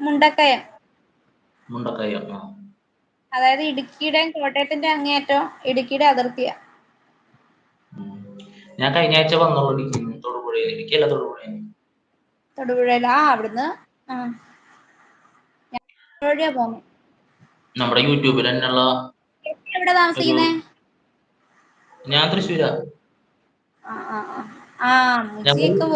മുണ്ടക്കയം. മുണ്ടക്കയം ആ. അതായത് ഇടുക്കിയുടെയും കോട്ടയത്തിന്റെ അങ്ങേയറ്റം ഇടുക്കിയുടെ അതിർത്തിയാ. ഞാൻ കഴിഞ്ഞ ആഴ്ച വന്നോളൂ ഇടുക്കി തൊടുപുഴയിൽ. ഇടുക്കിയല്ല തൊടുപുഴയിൽ. തൊടുപുഴയിൽ ആ അവിടുന്ന്. ആ. ഞാൻ വഴിയാ പോന്നെ. നമ്മുടെ യൂട്യൂബിൽ തന്നെയുള്ള എവിടെ താമസിക്കുന്നേ? ഞാൻ തൃശ്ശൂരാ. ആ ആ ആ. ആ മുച്ചിയൊക്കെ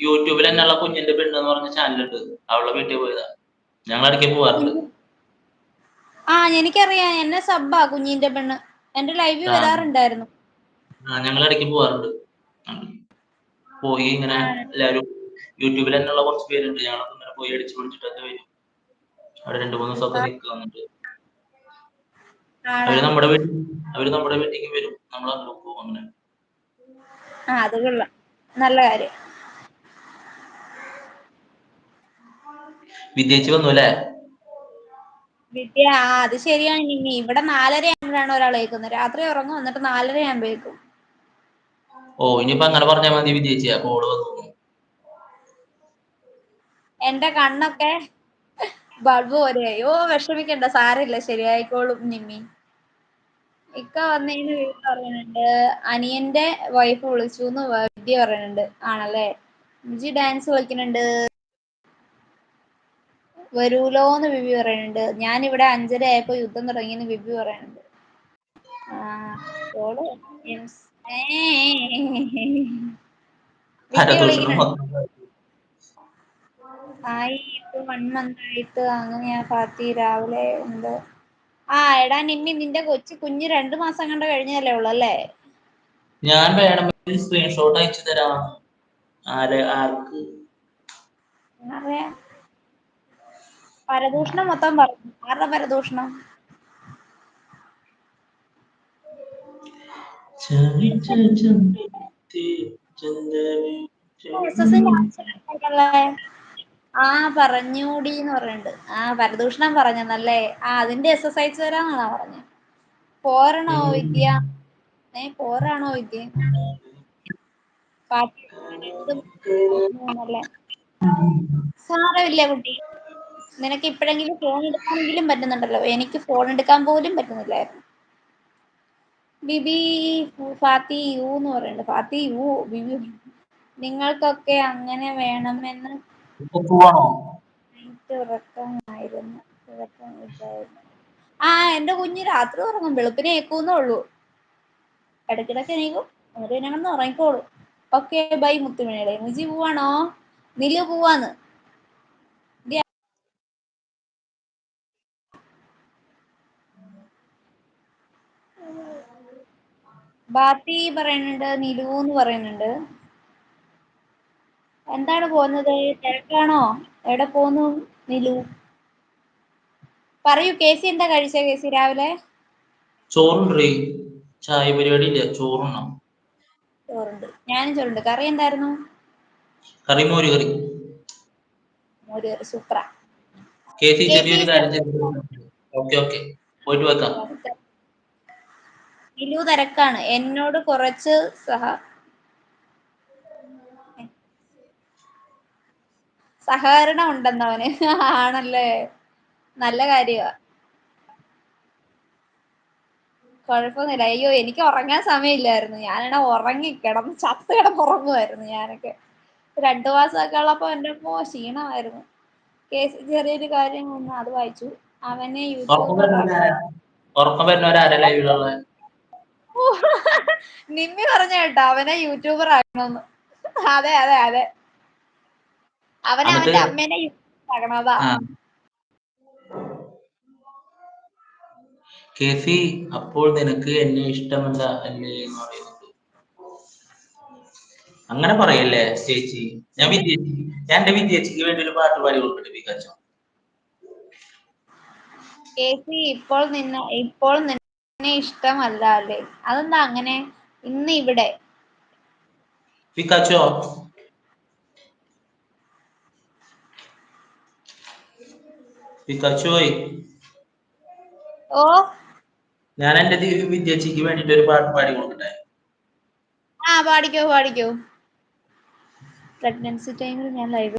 യൂട്യൂബിൽ തന്നെയുള്ള കുഞ്ഞിന്റെ പെണ്ണ് എന്ന് പറഞ്ഞ ഉണ്ട്. അവളുടെ വീട്ടിൽ പോയതാ. ഞങ്ങൾ ഇടയ്ക്ക് പോവാറുണ്ട്. ആ എനിക്കറിയാം. എന്നെ സബ്ബാ കുഞ്ഞിന്റെ പെണ്ണ്. എന്റെ ലൈവ് വരാറുണ്ടായിരുന്നു. ആ ഞങ്ങൾ ഇടയ്ക്ക് പോവാറുണ്ട്. പോയി ഇങ്ങനെ എല്ലാരും യൂട്യൂബിൽ തന്നെയുള്ള കുറച്ച് പേരുണ്ട്. ഞങ്ങളൊക്കെ ഇങ്ങനെ പോയി അടിച്ചു പിടിച്ചിട്ടൊക്കെ വരും. അവിടെ രണ്ടു മൂന്ന് ദിവസമൊക്കെ നിൽക്കുക വന്നിട്ട് അവർ നമ്മുടെ വീട്ടിൽ അവർ നമ്മുടെ വീട്ടിലേക്ക് വരും. നമ്മൾ അങ്ങോട്ട് പോകും അങ്ങനെ. ആ അത് കൊള്ളാം. നല്ല കാര്യം. വിദ്യേച്ച് വന്നു അല്ലേ വിദ്യ ആ അത് ശരിയാണ് നിമ്മി. ഇവിടെ നാലര ആകുമ്പോഴാണ് ഒരാൾ കേൾക്കുന്നത് രാത്രി ഉറങ്ങും എന്നിട്ട് നാലര ആകുമ്പോഴേക്കും ഓ ഇനിയിപ്പോ അങ്ങനെ പറഞ്ഞാൽ മതി വിദ്യേച്ചിയാ കോൾ വന്നു. എന്റെ കണ്ണൊക്കെ ബൾബ് പോലെയായി ഓ വിഷമിക്കണ്ട സാരമില്ല. ശരിയായിക്കോളും നിമ്മി. ഇക്ക വന്നതിന് വീട്ടിൽ പറയുന്നുണ്ട് അനിയന്റെ വൈഫ് വിളിച്ചു എന്ന് വിദ്യ പറയുന്നുണ്ട്. ആണല്ലേ? ഇജി ഡാൻസ് കളിക്കുന്നുണ്ട്. വരൂലോന്ന് വിവി പറയുന്നുണ്ട്. ഞാൻ ഇവിടെ അഞ്ചര ആയപ്പോ യുദ്ധം തുടങ്ങിയെന്ന് വിവി പറയുന്നുണ്ട്. ആയി ഇപ്പൊ വൺ മന്ത് ആയിട്ട് അങ്ങനെയാ പാർട്ടി രാവിലെ ഉണ്ട്. ആ എടാ നിമ്മി നിന്റെ കൊച്ചു കുഞ്ഞ് രണ്ടു മാസം കണ്ട കഴിഞ്ഞല്ലേ ഉള്ളു അല്ലേ? ഞാൻ വേണമെങ്കിൽ സ്ക്രീൻഷോട്ട് അയച്ചു തരാം. ആരെ ആർക്ക്. അറിയാം. പരദൂഷണം മൊത്തം പറഞ്ഞു. ആരുടെ പരദൂഷണം? ആ പറഞ്ഞൂടി എന്ന് പറയുന്നുണ്ട് ആ പരദൂഷണം പറഞ്ഞല്ലേ ആ അതിന്റെ എസ് എസ് അയച്ചു തരാന്നാണോ പറഞ്ഞത് പോരണോ വിദ്യ? ഏ പോരാണോ വിദ്യ? പാട്ടി സാരമില്ല കുട്ടി. നിനക്ക് ഇപ്പോഴെങ്കിലും ഫോൺ എടുക്കാനെങ്കിലും പറ്റുന്നുണ്ടല്ലോ. എനിക്ക് ഫോൺ എടുക്കാൻ പോലും പറ്റുന്നില്ലായിരുന്നു. ബിബി ഫാത്തി യു എന്ന് പറയുന്നുണ്ട്. ഫാത്തി യു ബിബി. നിങ്ങൾക്കൊക്കെ അങ്ങനെ വേണമെന്ന് ഉറക്കമായിരുന്നു. ആ എന്റെ കുഞ്ഞ് രാത്രി ഉറങ്ങും. വെളുപ്പിനെ ഏക്കൂന്നേ ഉള്ളൂ. ഇടയ്ക്കിടയ്ക്ക് എണീക്കും. എന്നിട്ട് പിന്നെ ഉറങ്ങിക്കോളും. Okay bye മുത്തുമണിയുടെ. മുജി പോവാണോ? നിലു പോവാന്ന്. ബാത്തി പറയുന്നുണ്ട് നിലു എന്ന് പറയുന്നുണ്ട്. എന്താണ് പോകുന്നത്? തിരക്കാണോ? എവിടെ പോന്നു നിലു. പറയൂ കേസി എന്താ കഴിച്ച? കേസി രാവിലെ? ചോറുണ്ടേ ചായ പരിപാടി ഇല്ല ചോറുണ്ണാം ചോറുണ്ട്. ഞാനും ചോറുണ്ട്. കറി എന്തായിരുന്നു? കറി മോര് കറി. മോര് കറി. സൂപ്പറാ. കേസി ചെറിയൊരു കാര്യം ഓക്കെ ഓക്കെ. പോയിട്ട് വെക്കാം. നിലു തിരക്കാണ്. എന്നോട് കുറച്ച് സഹ സഹകരണം ഉണ്ടെന്നവന്. ആണല്ലേ? നല്ല കാര്യമാ കുഴപ്പമൊന്നുമില്ല. അയ്യോ എനിക്ക് ഉറങ്ങാൻ സമയമില്ലായിരുന്നു. ഞാനാണെ ഉറങ്ങി കിടന്ന് ചത്ത് കിടന്ന് ഉറങ്ങുമായിരുന്നു ഞാനൊക്കെ. രണ്ടു മാസമൊക്കെ ഉള്ളപ്പോ എന്റെ അമ്മോ ക്ഷീണമായിരുന്നു. കേസ് ചെറിയൊരു കാര്യം ഒന്ന് അത് വായിച്ചു. അവനെ ഉറക്കം നിമ്മി പറഞ്ഞ കേട്ടോ അവനെ യൂട്യൂബർ ആകണമെന്ന് അതെ അതെ അതെ. അവനെ അവന്റെ അമ്മേനെ യൂട്യൂബർ ആകണതാ കെഫി അപ്പോൾ നിനക്ക് എന്നെ ഇഷ്ടമല്ല അല്ലേ എന്ന് പറയുന്നത്. അങ്ങനെ പറയല്ലേ ചേച്ചി? ഞാൻ വിദ്യേച്ചി ഞാൻ എന്റെ വിദ്യേച്ചിക്ക് വേണ്ടി ഒരു പാട്ട് പാടി കൊടുക്കട്ടെ വികാച്ചോ കേസി ഇപ്പോൾ നിന്ന ഇപ്പോൾ നിന്നെ ഇഷ്ടമല്ല അല്ലേ അതെന്താ അങ്ങനെ? ഇന്ന് ഇവിടെ പിക്കാച്ചോ പിക്കാച്ചോയ് ഓ? ഞാൻ എന്റെ വിദ്യാർത്ഥിക്ക് വേണ്ടിട്ട് ഒരു പാട്ട് പാടി കൊടുക്കട്ടെ? ആ പാടിക്കോ പാടിക്കോ. പ്രഗ്നൻസി ടൈമിൽ ഞാൻ ലൈവ്